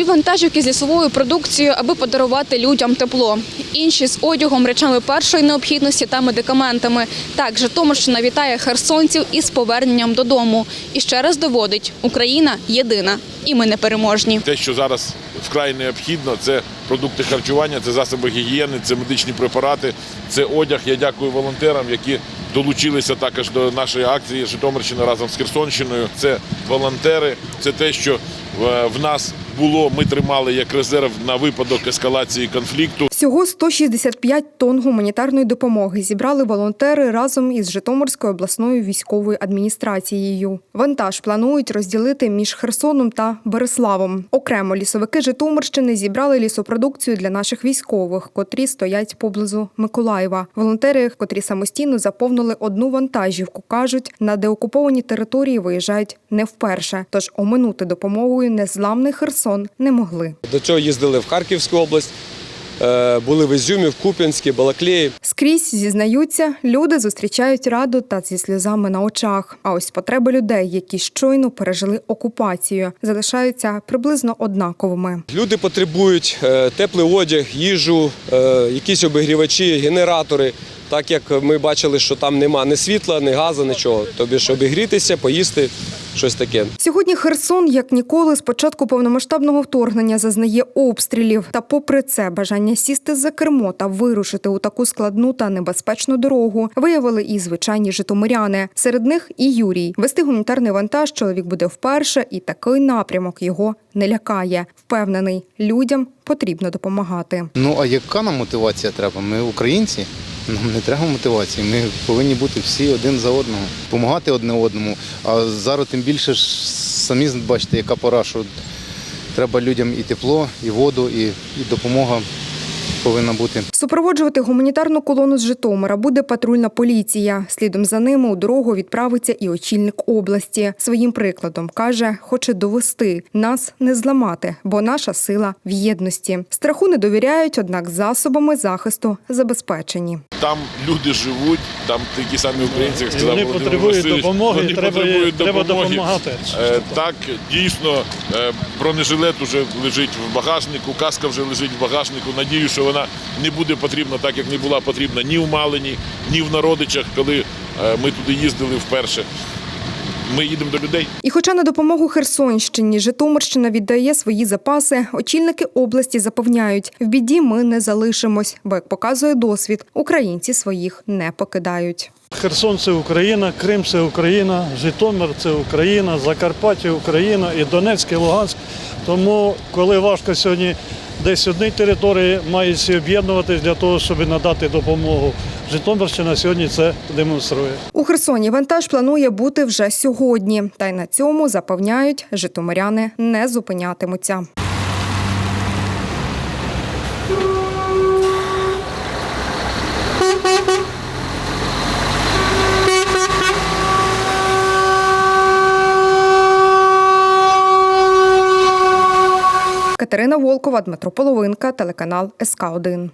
Дві вантажівки з лісовою продукцією, аби подарувати людям тепло. Інші з одягом, речами першої необхідності та медикаментами. Так, Житомирщина вітає херсонців із поверненням додому. І ще раз доводить, Україна єдина. І ми непереможні. Те, що зараз вкрай необхідно, це продукти харчування, це засоби гігієни, це медичні препарати, це одяг. Я дякую волонтерам, які долучилися також до нашої акції Житомирщина разом з Херсонщиною. Це волонтери, це те, що е, в нас було. Ми тримали як резерв на випадок ескалації конфлікту. Всього 165 тонн гуманітарної допомоги зібрали волонтери разом із Житомирською обласною військовою адміністрацією. Вантаж планують розділити між Херсоном та Береславом. Окремо лісовики Житомирщини зібрали лісопродукцію для наших військових, котрі стоять поблизу Миколаєва. Волонтери, котрі самостійно заповнили одну вантажівку, кажуть, на деокуповані території виїжджають не вперше. Тож оминути допомогою незламний Херсон не могли. До цього їздили в Харківську область, е, були в Ізюмі, в Куп'янській, Балаклеї. Скрізь зізнаються, люди зустрічають раду та зі сльозами на очах. А ось потреби людей, які щойно пережили окупацію, залишаються приблизно однаковими. Люди потребують е, теплий одяг, їжу, е, якісь обігрівачі, генератори. Так як ми бачили, що там нема ні світла, ні газу, нічого. Тобі ж обігрітися, поїсти, щось таке. Сьогодні Херсон, як ніколи, з початку повномасштабного вторгнення зазнає обстрілів. Та, попри це, бажання сісти за кермо та вирушити у таку складну та небезпечну дорогу виявили і звичайні житомиряни. Серед них і Юрій. Вести гуманітарний вантаж чоловік буде вперше, і такий напрямок його не лякає. Впевнений, людям потрібно допомагати. Ну а яка нам мотивація треба? Ми українці. Нам не треба мотивації. Ми повинні бути всі один за одного, допомагати одне одному. А зараз тим більше ж самі бачите, яка пора, що треба людям і тепло, і воду, і, і допомога повинна бути. Супроводжувати гуманітарну колону з Житомира буде патрульна поліція. Слідом за ними у дорогу відправиться і очільник області. Своїм прикладом каже, хоче довести нас не зламати, бо наша сила в єдності. Страху не довіряють, однак засобами захисту забезпечені. Там люди живуть, там такі самі українці, як сказав вони Володимир потребують Васильович, допомоги, вони треба, потребують треба допомоги. допомагати. Е, Так, дійсно, е, бронежилет вже лежить в багажнику, каска вже лежить в багажнику. Надію, що вона не буде потрібна так, як не була потрібна ні в Малині, ні в Народичах, коли е, ми туди їздили вперше. Ми їдемо до людей. І хоча на допомогу Херсонщині Житомирщина віддає свої запаси, очільники області запевняють, в біді ми не залишимось, бо як показує досвід, українці своїх не покидають. Херсон це Україна, Крим це Україна, Житомир це Україна, Закарпаття Україна і Донецьк, і Луганськ. Тому, коли важко сьогодні десь одній території, мають всі об'єднуватись для того, щоб надати допомогу. Житомирщина сьогодні це демонструє. У Херсоні вантаж планує бути вже сьогодні. Та й на цьому запевняють, житомиряни не зупинятимуться. Катерина Волкова, Дмитро Половинка, телеканал СК 1